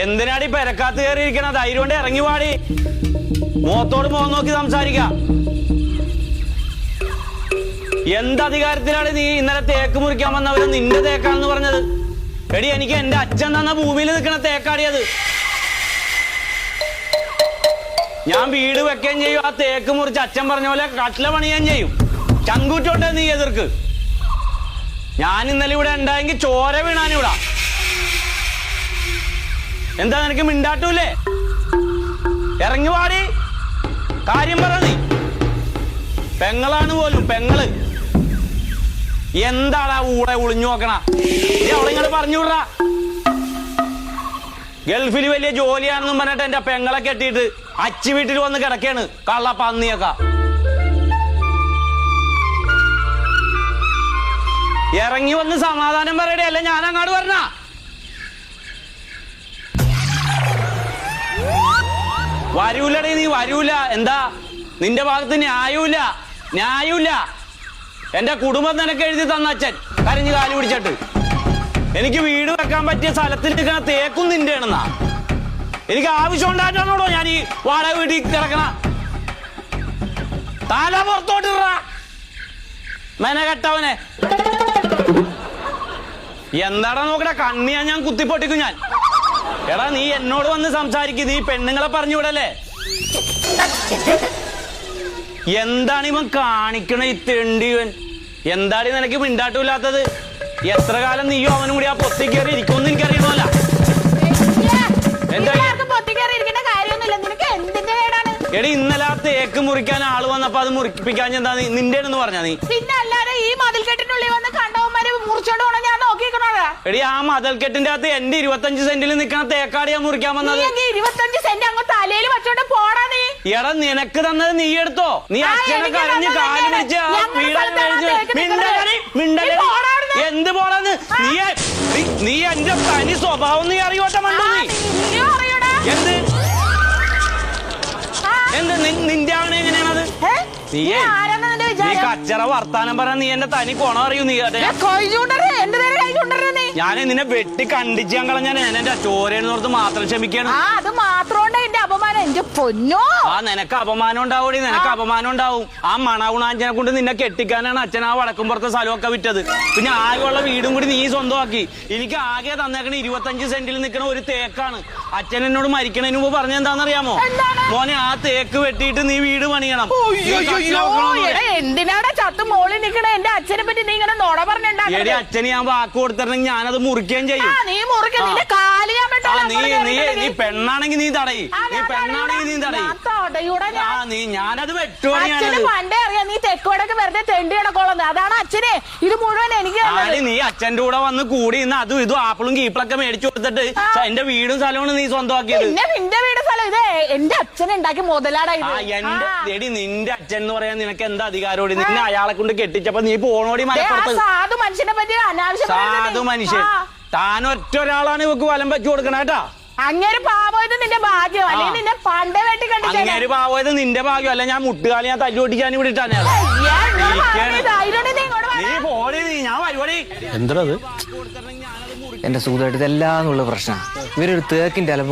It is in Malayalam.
എന്തിനാടി പെരക്കാത്ത് കയറിയിരിക്കണ ധൈര്യം കൊണ്ട് ഇറങ്ങി പാടി മുഖത്തോട് മുഖം നോക്കി സംസാരിക്ക. എന്ത് അധികാരത്തിലാണ് നീ ഇന്നലെ തേക്ക് മുറിക്കാൻ വന്നവര് നിന്റെ തേക്കാണെന്ന് പറഞ്ഞത്? എടി എനിക്ക് എന്റെ അച്ഛൻ തന്ന ഭൂമിയിൽ നിൽക്കണ തേക്കാടിയത് ഞാൻ വീട് വെക്കുകയും ചെയ്യും ആ തേക്ക് മുറിച്ച് അച്ഛൻ പറഞ്ഞ പോലെ കട്ടില പണിയുകയും ചെയ്യും. ചങ്കൂറ്റോട്ടെ നീ എതിർക്ക്. ഞാൻ ഇന്നലെ ഇവിടെ ഉണ്ടായെങ്കിൽ ചോര വീണാനിവിടാ. എന്താ നിനക്ക് മിണ്ടാട്ടൂലേ ഇറങ്ങി പാടി കാര്യം പറ നീ. പെങ്ങളാണ് പോലും പെങ്ങൾ. എന്താടാ ഊടെ ഒളിഞ്ഞു നോക്കണ? അവളെ ഇങ്ങനെ പറഞ്ഞു വിടറാ. ഗൾഫിൽ വലിയ ജോലിയാണെന്നും പറഞ്ഞിട്ട് എന്റെ പെങ്ങളെ കെട്ടിയിട്ട് അച്ചി വീട്ടിൽ വന്ന് കിടക്കാണ് കള്ള പന്നിയൊക്കെ. ഇറങ്ങി വന്ന് സമാധാനം പറയടേ അല്ല ഞാൻ അങ്ങോട്ട് പറഞ്ഞ വരൂലടേ നീ വരൂല. എന്താ? നിന്റെ ഭാഗത്ത് ന്യായൂല ന്യായൂല എന്റെ കുടുംബം നിനക്ക് എഴുതി തന്ന അച്ഛൻ. കരഞ്ഞു കാലു പിടിച്ചിട്ട്. എനിക്ക് വീട് വെക്കാൻ പറ്റിയ സ്ഥലത്തിൽ നിൽക്കുന്ന തേക്കും നിന്റെ ആണെന്നാ എനിക്ക് ആവശ്യം ഉണ്ടായിട്ടാണോടോ ഞാൻ ഈ വാടക വീട്ടിൽ കിടക്കണ? താല പുറത്തോട്ടിറ മെനകെട്ടവനെ എന്താടാ നോക്കടാ കണ്ണിയാ ഞാൻ കുത്തിപ്പൊട്ടിക്കും ഞാൻ. എടാ നീ എന്നോട് വന്ന് സംസാരിക്കും. നീ പെണ്ണുങ്ങളെ പറഞ്ഞു വിടല്ലേ എന്താണ് ഇവൻ കാണിക്കണ ഈ തെണ്ടിവൻ എന്താണ് നിനക്ക് മിണ്ടാട്ടില്ലാത്തത് എത്ര കാലം നീയും അവനും കൂടി ആ പൊത്തി കയറി ഇരിക്കുമെന്ന് എനിക്കറിയണമല്ല എന്താ? എടി ഇന്നലെ ആ തേക്ക് മുറിക്കാൻ ആൾ വന്നപ്പോ അത് മുറിപ്പിക്കാൻ എന്താ നിന്റെ പറഞ്ഞാ നീ? പിന്നെ അല്ലാതെ ഈ മതിൽ കെട്ടിനുള്ളിൽ വന്ന് കണ്ടവന്മാര് മുറിച്ചോണ്ട് പോണ നോക്കിക്കണോടാ എടി ആ മതൽക്കെട്ടിന്റെ അകത്ത് എന്റെ ഇരുപത്തഞ്ച് സെന്റിൽ നിൽക്കണ തേക്കാടിയാ മുറിക്കാൻ വന്നത്. ഇരുപത്തഞ്ച് സെന്റ് അങ്ങ് തലയിൽ വെച്ചോണ്ട് പോടാ നീ. എടാ നിനക്ക് തന്നത് നീ എടുത്തോ? നീ അച്ഛനെ കരഞ്ഞ് കാലി. പിടിച്ച് പോടാ അവിടുന്ന്. എന്ത് പോടാന്ന് നീ നീ- എന്റെ തനി സ്വഭാവം നീ അറിയോട്ടെ മണ്ടു നീ. എന്ത്? എന്ത് നിന്റെ ആണ് എങ്ങനെയാണത്? നീ കച്ചറ വർത്താനം പറഞ്ഞ നീ എന്റെ തനി കോണം അറിയൂ നീ? അതെ. ഏ, കൈ ചൂണ്ടരുത്. എന്റെ നേരെ കൈ ചൂണ്ടരുത് നീ ഞാൻ നിന്നെ വെട്ടി കണ്ടിച്ച് ഞാൻ കളഞ്ഞാൽ ഞാൻ എന്റെ ചോരയെന്ന് ഓർത്ത് മാത്രം ക്ഷമിക്കാണ്. ആ അത് മാത്രം എന്റെ അപമാനം. എന്റെ പൊന്നോ? ആ നിനക്ക് അപമാനം ഉണ്ടാവൂടി. നിനക്ക് അപമാനം ഉണ്ടാവും. ആ മണഗുണാഞ്ചനെ കൊണ്ട് നിന്നെ കെട്ടിക്കാനാണ് അച്ഛൻ ആ വടക്കും പുറത്തെ സ്ഥലമൊക്കെ വിറ്റത്. പിന്നെ ആകെയുള്ള വീടും കൂടി നീ സ്വന്തമാക്കി. എനിക്ക് ആകെ തന്നേക്കണ ഇരുപത്തഞ്ച് സെന്റിൽ നിൽക്കണ ഒരു തേക്കാണ്. അച്ഛൻ എന്നോട് മരിക്കണതിന് മുമ്പ് പറഞ്ഞ എന്താണെന്നറിയാമോ? എന്താണ്? മോനെ ആ തേക്ക് വെട്ടിയിട്ട് നീ വീട് പണിയണം. എന്തിനാടാ ചത്ത് മോളിൽ നിക്കണ? എന്റെ അച്ഛനെ പറ്റി നീ ഇങ്ങനെ നോട എടി പറഞ്ഞിട്ടുണ്ടാ അച്ഛന് ഞാൻ വാക്ക് കൊടുത്തിട്ടുണ്ടെങ്കിൽ ഞാനത് മുറിക്കുകയും ചെയ്യും നീ മുറിക്ക ആ. നിന്റെ കാൽ ഞാൻ വെട്ടോളാം, നീ അങ്ങോട്ട് നീ. നീ പെണ്ണാണെങ്കിൽ നീ തടയി ആ, നീ ഞാൻ പെണ്ണാണെങ്കിൽ നീ. തടയി ഞാൻ തടയൂടാ ആ ഞാൻ. നീ ഞാനത് അച്ഛന് വെട്ടുവാണിയാണത് പണ്ടേ അറിയാം നീ തെക്കോടൊക്കെ വെറുതെ തെണ്ടി കിടക്കോളന്ന് അതാണ് അച്ഛനെ ഇത് മുഴുവൻ എനിക്ക്. നീ അച്ഛന്റെ കൂടെ വന്ന് കൂടി ഇന്ന് അതും ഇതും ആപ്പിളും കീപ്പിളൊക്കെ മേടിച്ചു കൊടുത്തിട്ട്. എന്റെ വീടും സ്ഥലമാണ് നീ സ്വന്തമാക്കിയത് പിന്നെ നിന്റെ വീട് ഇത് എന്റെ അച്ഛൻ ഉണ്ടാക്കി മുതലാടാ ഇത്. ആ എന്റെ എടി നിന്റെ അച്ഛൻ എന്ന് പറയാൻ നിനക്ക് എന്താ അധികാരോടി? നിന്നെ അയാളെ കൊണ്ട് കെട്ടിച്ചപ്പോ നീ പോണോടി മലപ്പുറത്ത്. സാധു മനുഷ്യനെ പറ്റി അനാവശ്യം സാധു മനുഷ്യൻ. താൻ ഒറ്റ ഒരാളാണ് ഇവക്ക് വലം വെച്ചു കൊടുക്കണ കേട്ടാ. അങ്ങനെ പാപം നിന്റെ ഭാഗ്യം. അല്ലെങ്കിൽ നിന്നെ പണ്ടേ വെട്ടി കണ്ടു പാവോയത് പാവയത് നിന്റെ ഭാഗ്യം. അല്ല ഞാൻ മുട്ടുകാലി ഞാൻ തല്ലു പൊട്ടിക്കാൻ ഇവിടെ ഇട്ടാണ് നീ പോടി നീ ഞാൻ പരിപാടി എന്തത് എന്റെ സുഖമായിട്ട് ഇതെല്ലാന്നുള്ള പ്രശ്നം. ഇവരൊരു തേക്കിന്റെ അലമ്പ്